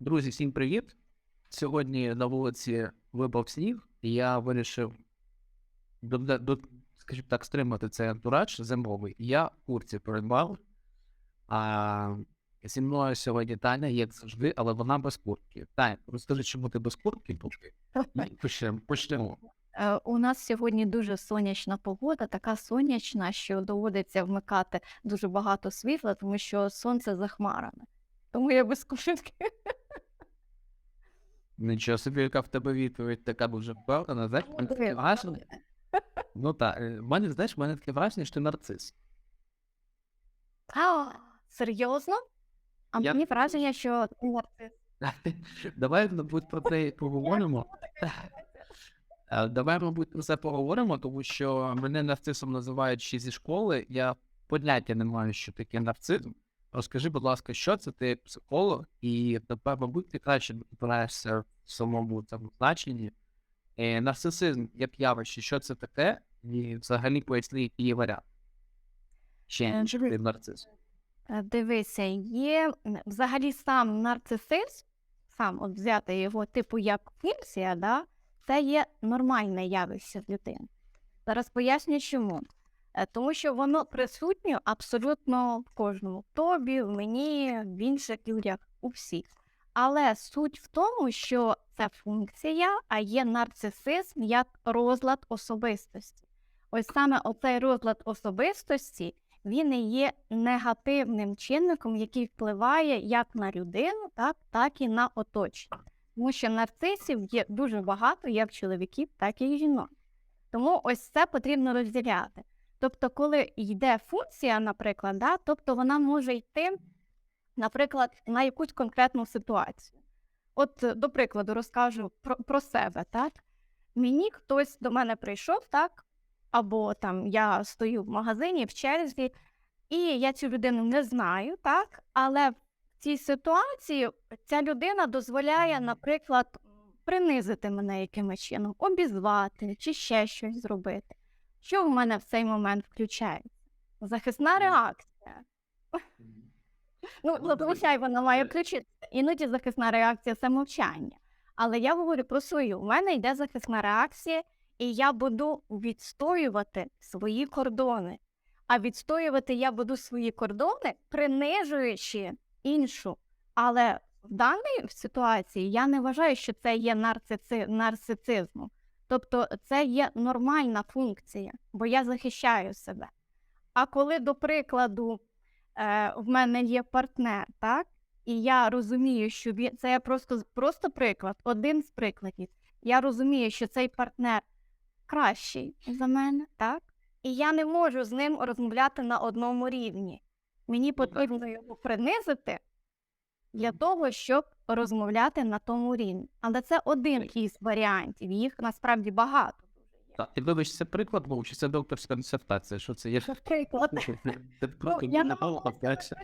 Друзі, всім привіт! Сьогодні на вулиці випав сніг, і я вирішив, до, до, скажімо так, стримати цей антураж зимовий. Я в курці передбав. А зі мною сьогодні Таня, як завжди, але вона без куртки. Таня, розкажи, чому ти без куртки? Почнемо. почнемо. Е, У нас сьогодні дуже сонячна погода, така сонячна, що доводиться вмикати дуже багато світла, тому що сонце захмарене. Тому я без куртки. Нічого собі, яка в тебе відповідь така дуже впевнена. Знаєш, мене таке враження. Ну так, е, мене, знаєш, в мене таке враження, що ти нарцис. А, серйозно? А Я- мені враження, що ти нарцис. Давай, мабуть, про це поговоримо. Е, Давай, мабуть, про це поговоримо, тому що мене нарцисом називають ще зі школи. Я поняття не маю, що таке нарцизм. Розкажи, будь ласка, що це ти психолог, і тепер, мабуть, ти краще розбираєшся в самому цьому значенні. Е, нарцисизм як явище, що це таке, і взагалі поясни, який є варіант. Ще Е, тип нарцизм. Е, Дивися, є взагалі сам нарцисизм, сам от взяти його типу як функція, да, це є нормальне явище в людини. Зараз поясню чому. Е, Тому що воно присутнє абсолютно в кожному. В тобі, в мені, в інших людях, у всіх. Але суть в тому, що це функція, а є нарцисизм як розлад особистості. Ось саме оцей розлад особистості він і є негативним чинником, який впливає як на людину, так, так і на оточення. Тому що нарцисів є дуже багато як чоловіків, так і жінок. Тому ось це потрібно розділяти. Тобто, коли йде функція, наприклад, да, тобто вона може йти, наприклад, на якусь конкретну ситуацію. От, е, до прикладу, розкажу про, про себе, так? Мені хтось до мене прийшов, так, або там я стою в магазині в черзі, і я цю людину не знаю, так, але в цій ситуації ця людина дозволяє, наприклад, принизити мене якимось чином, обізвати чи ще щось зробити. Що в мене в цей момент включається? Захисна реакція. Ну, зазвичай вона має включитися. Іноді захисна реакція це мовчання. Але я говорю про свою. У мене йде захисна реакція, і я буду відстоювати свої кордони. А відстоювати я буду свої кордони, принижуючи іншу. Але в даній ситуації я не вважаю, що це є нарцици... нарцицизмом. Тобто це є нормальна функція, бо я захищаю себе. А коли, до прикладу, е, в мене є партнер, так? І я розумію, що він це просто, просто приклад, один з прикладів. Я розумію, що цей партнер кращий за мене, так? І я не можу з ним розмовляти на одному рівні. Мені потрібно його принизити для того, щоб розмовляти на тому рівні. Але це один із варіантів, їх насправді багато. Так, і вибач, це приклад був, чи це докторська дисертація? Що це є? Дуже не мало навчається.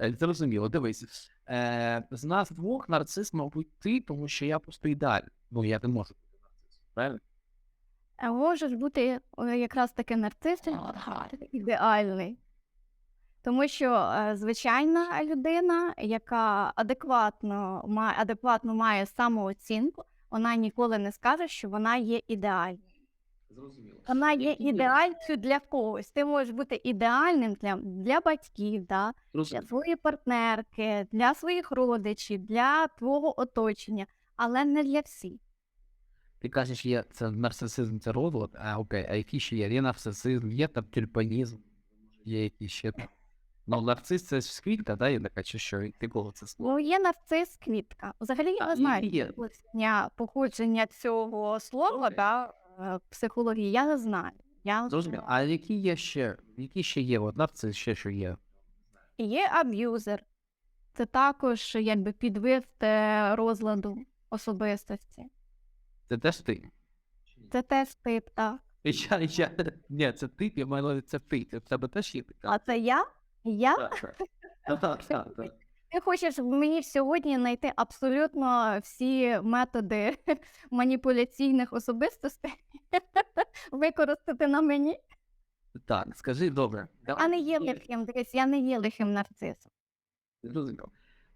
Е, Зрозуміло, дивись. Е, з нас двох нарцис, мабуть, ти, тому що я просто ідеальний. Ну, я не можу бути нарцисом, правильно? А можеш бути е, якраз таки нарцис ідеальний. Тому що е, звичайна людина, яка адекватно має, адекватно має самооцінку, вона ніколи не скаже, що вона є ідеальною. Зрозуміло. Вона є ідеальною для когось. Ти можеш бути ідеальним для, для батьків, да? для своєї партнерки, для своїх родичів, для твого оточення, але не для всіх. Ти кажеш, є це нарцисизм, це розлад, а окей, а які ще є? Є нарцисизм, є там тюльпанізм, є які ще там. Ну, нарцис це ж квітка, да, є така, чи що, і ти кого це слово? Ну, є нарцис квітка. Взагалі я А, не і- знаю є. походження, походження цього слова, Окей. да, е, психології. Я не знаю. Я не Зрозуміло. А які є ще, які ще є? От нарцис ще що є? І Є аб'юзер. Це також якби підвид е, розладу особистості. Це теж ти? Це теж тип, так. Я, я, ні, це ти, я маю на увазі, це ти. Це в тебе теж є така? А це я? Я? Так, так. Так, так, так, так. Ти хочеш мені сьогодні знайти абсолютно всі методи маніпуляційних особистостей, використати на мені. Так, скажи, добре. Я не є лихим, дивись, я не є лихим нарцисом. Зрозуміло.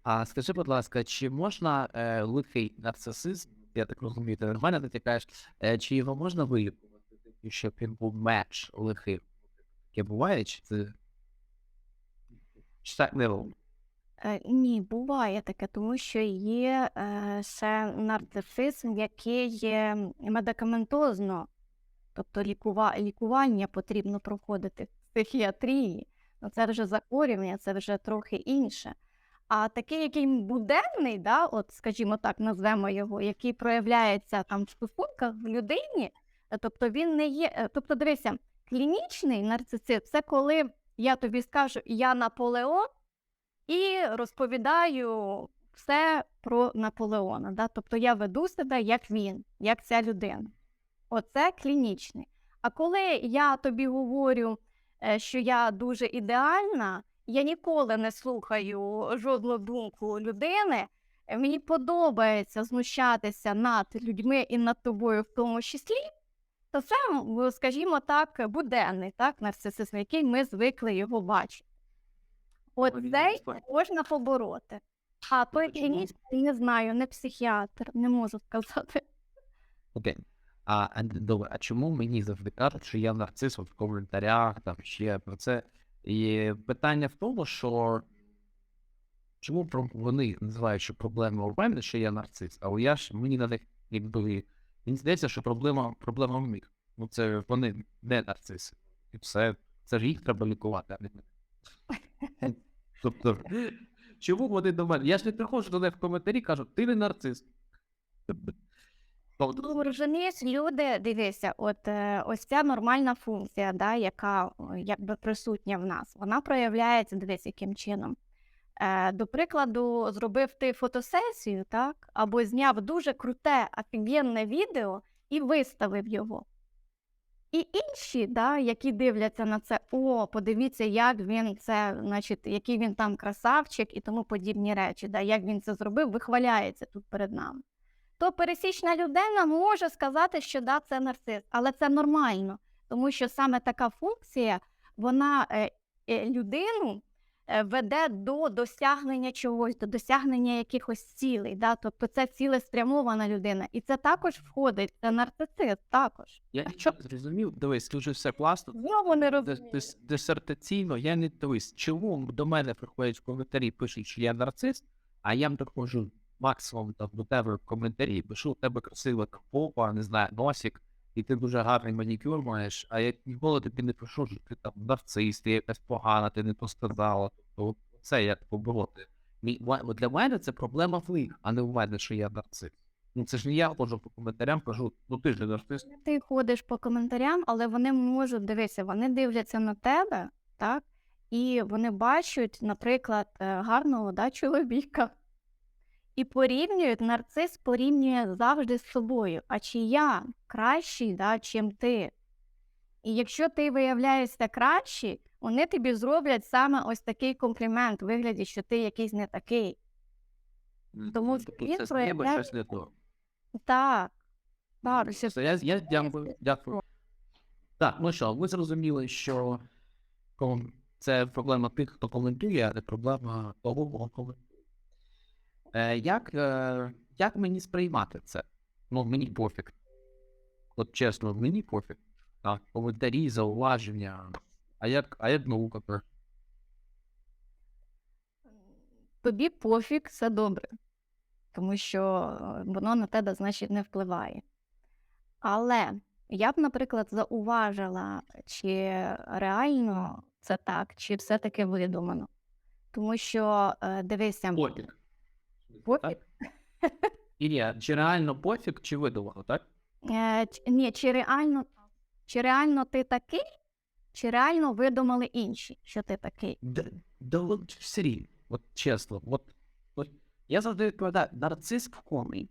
А скажи, будь ласка, чи можна е, лихий нарцисизм, я так розумію, ти нормально натякаєш, е, чи його можна вилікувати, щоб він був менш лихим? Таке буває, чи це робить? Е, Ні, буває таке, тому що є ще нарцисизм, який є медикаментозно, тобто лікува, лікування потрібно проходити в психіатрії. Ну, це вже захворювання, це вже трохи інше. А такий, який буденний, да, от, скажімо так, назвемо його, який проявляється там в стосунках в людині, е, тобто він не є. е, Тобто, дивися, клінічний нарцисизм це коли я тобі скажу, я Наполеон і розповідаю все про Наполеона. Да? Тобто я веду себе як він, як ця людина. Оце клінічний. А коли я тобі говорю, е, що я дуже ідеальна, я ніколи не слухаю жодну думку людини. Мені подобається знущатися над людьми і над тобою в тому числі. То це, скажімо так, буденний так, нарцисизм, який ми звикли його бачити. От цей можна побороти. А чому? не знаю, не психіатр, не можу сказати. Окей. А, а, добре, а чому мені завжди кажуть, що я нарцис в коментарях, там ще про це? І питання в тому, що чому вони називають, що проблема у мене, що я нарцис, а я ж мені на них якби. Мені здається, що проблема, проблема в них. Ну, це вони не нарциси. І все, це ж їх треба лікувати, а не мене. Тобто, чому вони до мене? Я ж не приходжу до них в коментарі кажу, ти не нарцис. Ну, розумієш, люди, дивися, от е, ось ця нормальна функція, да, яка якби присутня в нас, вона проявляється, дивись, яким чином. Е, до прикладу, зробив ти фотосесію, так, або зняв дуже круте, офігенне відео і виставив його. І інші, да, які дивляться на це, о, подивіться, як він це, значить, який він там красавчик і тому подібні речі, да, як він це зробив, вихваляється тут перед нами то пересічна людина може сказати, що да, це нарцис, але це нормально, тому що саме така функція вона е, е, людину веде до досягнення чогось, до досягнення якихось цілей. Да? Тобто це цілеспрямована людина. І це також входить, це нарцисизм також. Я нічого зрозумів, дивись, дуже все класно. Знову не розумію. дис- Дисертаційно я не дивись, чому до мене приходять в коментарі, пишуть, що я нарцис, а я приходжу максимум там до тебе в коментарі, пишу, у тебе красива попа, не знаю, носик, і ти дуже гарний манікюр маєш, а я ніколи тобі не пишу, що ти там нарцис, ти якась погана, ти не то сказала. Тобто це як побороти. Для мене це проблема в них, а не в мене, що я нарцис. Ну це ж не я ходжу по коментарям, кажу, ну ти ж не нарцис. Ти ходиш по коментарям, але вони можуть дивитися, вони дивляться на тебе, так? І вони бачать, наприклад, е, гарного да, чоловіка. І порівнюють, нарцис порівнює завжди з собою. А чи я кращий, да, чим ти? І якщо ти виявляєшся кращий, вони тобі зроблять саме ось такий комплімент, в вигляді, що ти якийсь не такий. Тому Тобто він це з неба проявляє- щось не то. Так. Так, все, я, я дякую, дякую. Так, ну що, ви зрозуміли, що це проблема тих, хто коментує, а не проблема того, кого коментує. Як, е, як мені сприймати це? Ну, мені пофіг. От чесно, мені пофіг. Так, коментарі, зауваження. А як, а як наука тобі пофіг, все добре, тому що е, воно на тебе, значить, не впливає. Але я б, наприклад, зауважила, чи реально це так, чи все-таки видумано. Тому що, е, дивися, Пофіг. Пофіг? Так? Ілля, чи реально пофіг, чи видумано, так? е, ч- ні, чи реально, чи реально ти такий, чи реально видумали інші, що ти такий. Да, да от все рівно, от чесно, от, от я завжди відповідаю, нарцис в комі.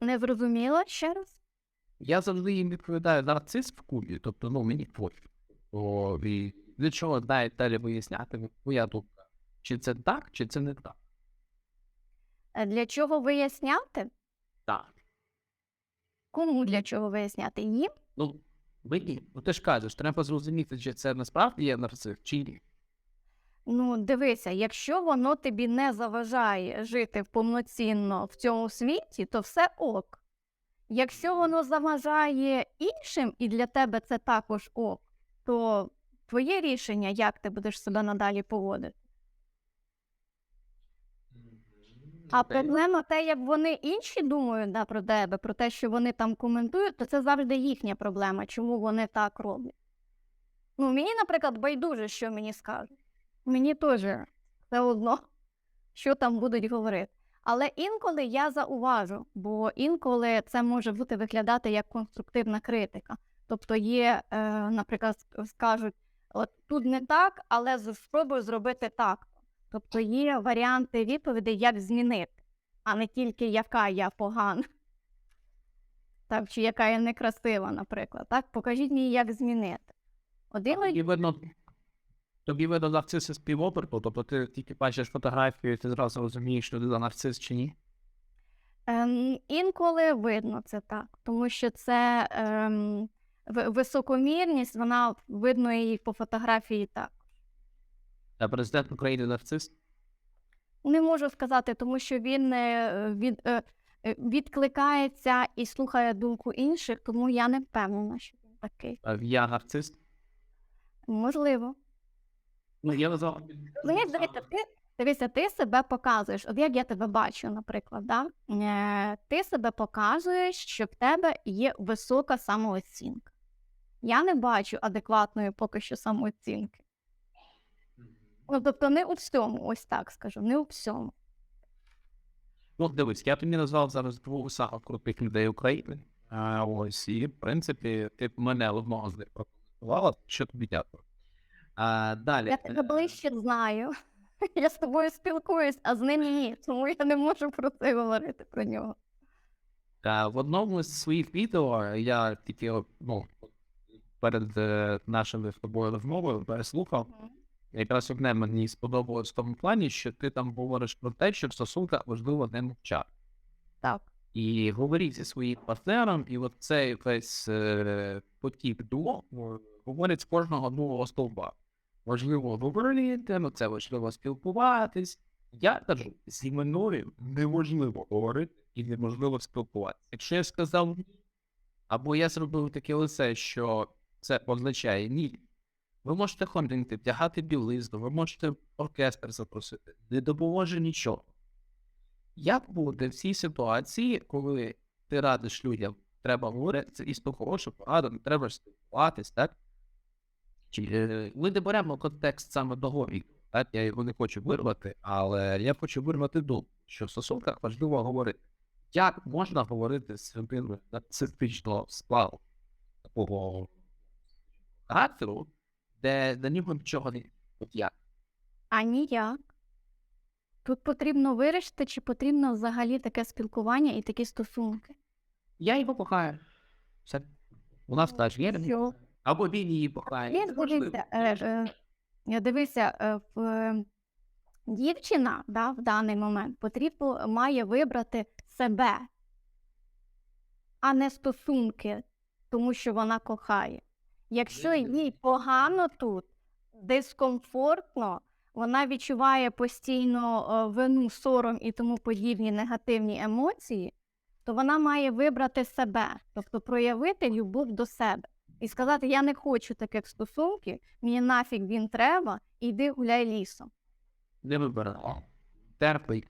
Не зрозуміло ще раз? Я завжди їм відповідаю нарцис в кубі, тобто ну мені пофіг. О, і для чого далі далі виясняти моя думка. Чи це так, чи це не так? Е, Для чого виясняти? Так. Кому для чого виясняти? Їм? Ну, мені, ну ти ж кажеш, треба зрозуміти, чи це насправді є нарцис, чи ні. Ну, дивися, якщо воно тобі не заважає жити повноцінно в цьому світі, то все ок. Якщо воно заважає іншим, і для тебе це також ок, то твоє рішення, як ти будеш себе надалі поводити. А проблема те, як вони інші думають да, про тебе, про те, що вони там коментують, то це завжди їхня проблема, чому вони так роблять. Ну, мені, наприклад, байдуже, що мені скажуть. Мені теж все одно, що там будуть говорити. Але інколи я зауважу, бо інколи це може бути виглядати як конструктивна критика. Тобто є, е, наприклад, скажуть, от тут не так, але спробуй зробити так. Тобто є варіанти відповідей, як змінити, а не тільки яка я погана. Так, чи яка я некрасива, наприклад. Так, покажіть мені, як змінити. Один Тобі видно, тобі видно нарцис із півоперту, тобто ти тільки бачиш фотографію, і ти зразу розумієш, що ти нарцис чи ні. Ем, інколи видно це так, тому що це ем, високомірність, вона видно її по фотографії так. А президент України нарцис. Не можу сказати, тому що він е, від, е, е, відкликається і слухає думку інших, тому я не впевнена, що він такий. А я нарцис. Можливо. Ну, я назвав. Ну, як дивися, ти, дивися, ти себе показуєш. От як я тебе бачу, наприклад, да? е, ти себе показуєш, що в тебе є висока самооцінка. Я не бачу адекватної поки що самооцінки. Ну, тобто не у всьому, ось так скажу, не у всьому. Ну, дивись, я тобі назвав зараз двох самих крутих людей України. А, ось, і, в принципі, ти б мене одного з них прокоментувала, що тобі дякую. А, далі. Я тебе ближче знаю. Я з тобою спілкуюсь, а з ним ні, тому я не можу про це говорити про нього. А, в одному з своїх відео я тільки ну, перед е, нашими з тобою розмовою переслухав. Якраз одне мені сподобалось в тому плані, що ти там говориш про те, що в стосунках важливо не мовчати. Так. І говоріть зі своїм партнером, і от цей весь е, потік думок е, говорить з кожного нового стовба. Важливо говорити, ну це важливо спілкуватись. Я кажу, зі мною неможливо говорити і неможливо спілкуватися. Якщо я сказав ні, або я зробив таке лице, що це означає ні, ви можете ходити, вдягати білизну, ви можете оркестр запросити, не допоможе нічого. Як буде в цій ситуації, коли ти радиш людям, треба говорити, це дійсно хороша порада, не треба спілкуватись, так? Чи, е, ми не беремо контекст саме того відео, так? Я його не хочу вирвати, але я хочу вирвати думку, що в стосунках важливо говорити. Як можна говорити з людиною нарцистичного складу такого характеру, де на нього нічого не як? А ніяк. Тут потрібно вирішити, чи потрібно взагалі таке спілкування і такі стосунки. Я його кохаю. Все. У нас теж є. Або він її кохає. Він дивися, е, е, дивися, е, в, е, дівчина да, в даний момент потрібно має вибрати себе, а не стосунки, тому що вона кохає. Якщо їй погано тут, дискомфортно, вона відчуває постійно е, вину, сором і тому подібні негативні емоції, то вона має вибрати себе, тобто проявити любов до себе і сказати: Я не хочу таких стосунків, мені нафіг він треба, іди гуляй лісом. Не вибирай. Терпий.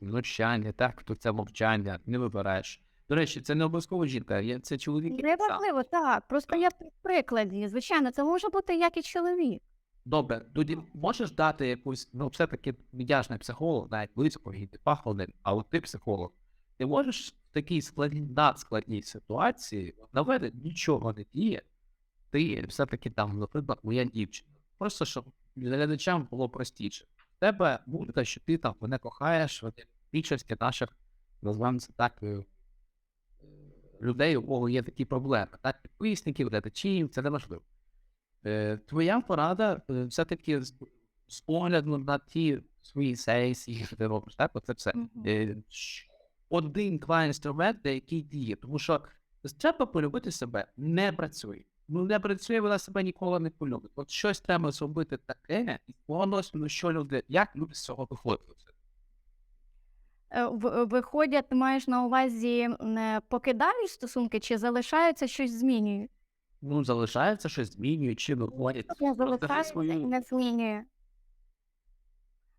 Мовчання, так, то це мовчання, не вибираєш. До речі, це не обов'язково жінка, це чоловік. Не важливо, так. Просто я при прикладі. Звичайно, це може бути як і чоловік. Добре, тоді можеш дати якусь, ну, все-таки я ж не психолог, навіть близько і не пахлонин, а от ти психолог. Ти можеш в такій складній, надскладній ситуації, от на мене нічого не діє, ти все-таки там, наприклад, моя дівчина. Просто щоб глядачам було простіше. В тебе буде, що ти там мене кохаєш, більшості наших, називаємо це так, е, людей, у кого є такі проблеми. Так, підписників, глядачів, це неможливо. Е, твоя порада е, все-таки з, з огляду на ті свої сесії, що ти робиш, так? Оце все. Е, щ- один-два інструменти, які діє. Тому що треба полюбити себе не працює. ну не працює, вона себе ніколи не полюбить. От щось треба зробити таке, і повністю, ну що люди, як люди з цього виходять? Е, в- Виходять, ти маєш на увазі, е, покидають стосунки чи залишаються щось змінюють? Ну, залишається щось змінюють, чи виходять. Не Просто залишається і не змінює.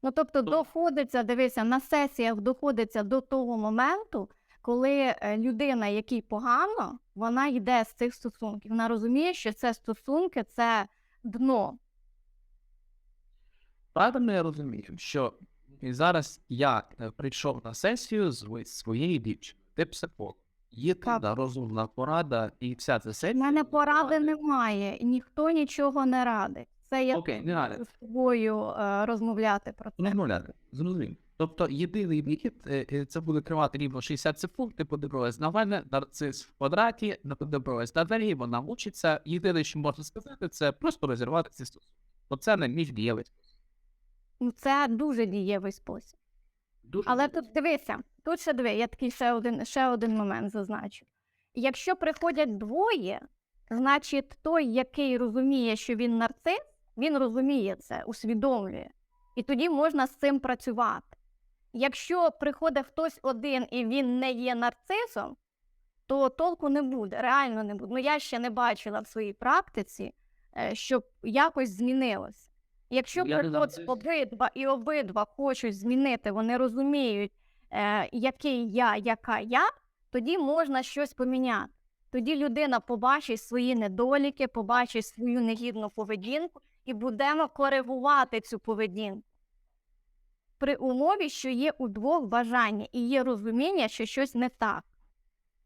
Ну, тобто, То- доходиться, дивися, на сесіях доходиться до того моменту, коли е, людина, якій погано, вона йде з цих стосунків. Вона розуміє, що це стосунки, це дно. Правильно я розумію, що і зараз я е, прийшов на сесію з своєю дівчиною, ти психолог. Є та розумна порада і вся ця У сесія. мене поради немає, і ніхто нічого не радить. Це я Окей, не радить. з тобою е, розмовляти про це. Розмовляти, зрозумів. Тобто єдиний вихід е, це буде тривати рівно 60 секунд. Ти подивилась на мене, нарцис в квадраті, не подивилась на двері, вона учиться. Єдине, що можна сказати, це просто розірвати ці стосунки. Бо це не між спосіб. Ну, Це дуже дієвий спосіб. Дуже Але дієвий. тут дивися, тут ще диви, я такий ще один, ще один момент зазначу. Якщо приходять двоє, значить той, який розуміє, що він нарцис, він розуміє це, усвідомлює. І тоді можна з цим працювати. Якщо приходить хтось один і він не є нарцисом, то толку не буде, реально не буде. Ну я ще не бачила в своїй практиці, е, щоб якось змінилося. Якщо нарцис. обидва і обидва хочуть змінити, вони розуміють, е, який я, яка я, тоді можна щось поміняти. Тоді людина побачить свої недоліки, побачить свою негідну поведінку і будемо коригувати цю поведінку. При умові, що є у двох бажання і є розуміння, що щось не так.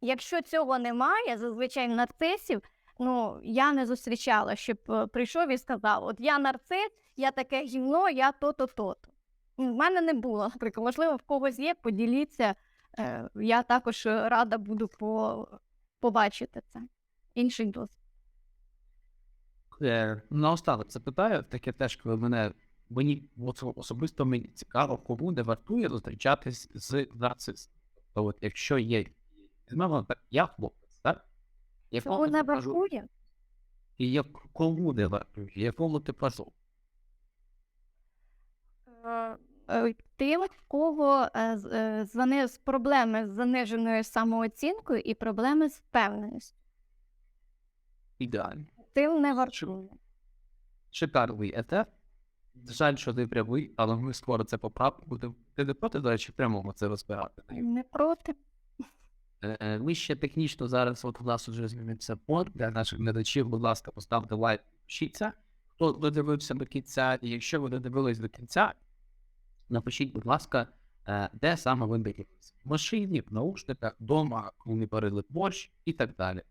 Якщо цього немає, зазвичай нарцисів, ну я не зустрічала, щоб е, прийшов і сказав: От я нарцис, я таке гівно, я то-то, то-то. У мене не було, наприклад, можливо, в когось є, поділіться. Е, Я також е, рада буду по... побачити це. Інший досвід. Наостанок запитаю, таке теж, коли мене мені особисто мені цікаво, кому не вартує зустрічатись з нарцисом. То от якщо є я хлопець, так? Цього Якому не вартує. І як кому не вартує, якому типажу? Е, е, Тим, в кого з- проблеми з заниженою самооцінкою і проблеми з впевненістю. Ідеально. Тим не вартує. Шикарний етап. Жаль, що ти прямий, але ми скоро це поправимо. Будемо- Ти не проти, до речі, прямого це розбирати. Не проти. Е, е, Ми ще технічно зараз, от у нас вже змінився под для наших глядачів, будь ласка, поставте лайк, пишіться. Хто додивився до кінця, і якщо ви додивились до кінця, напишіть, будь ласка, е, де саме ви дивилися. В машині, в наушниках, вдома, коли не парили борщ і так далі.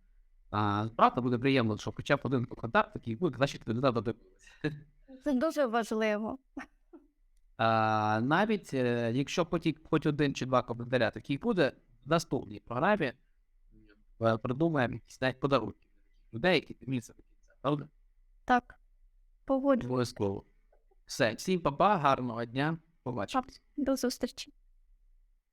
А, правда, буде приємно, що хоча б один коментар такий буде, значить ви не додивилися. Це дуже важливо. А, навіть якщо потік хоч один чи два коментаря такий буде, в наступній програмі е, придумаємо якісь навіть подарунки людей, які дивляться до кінця, правда? Так. Погоджуюсь. Обов'язково. Все, всім па-па, гарного дня, побачимось. До зустрічі.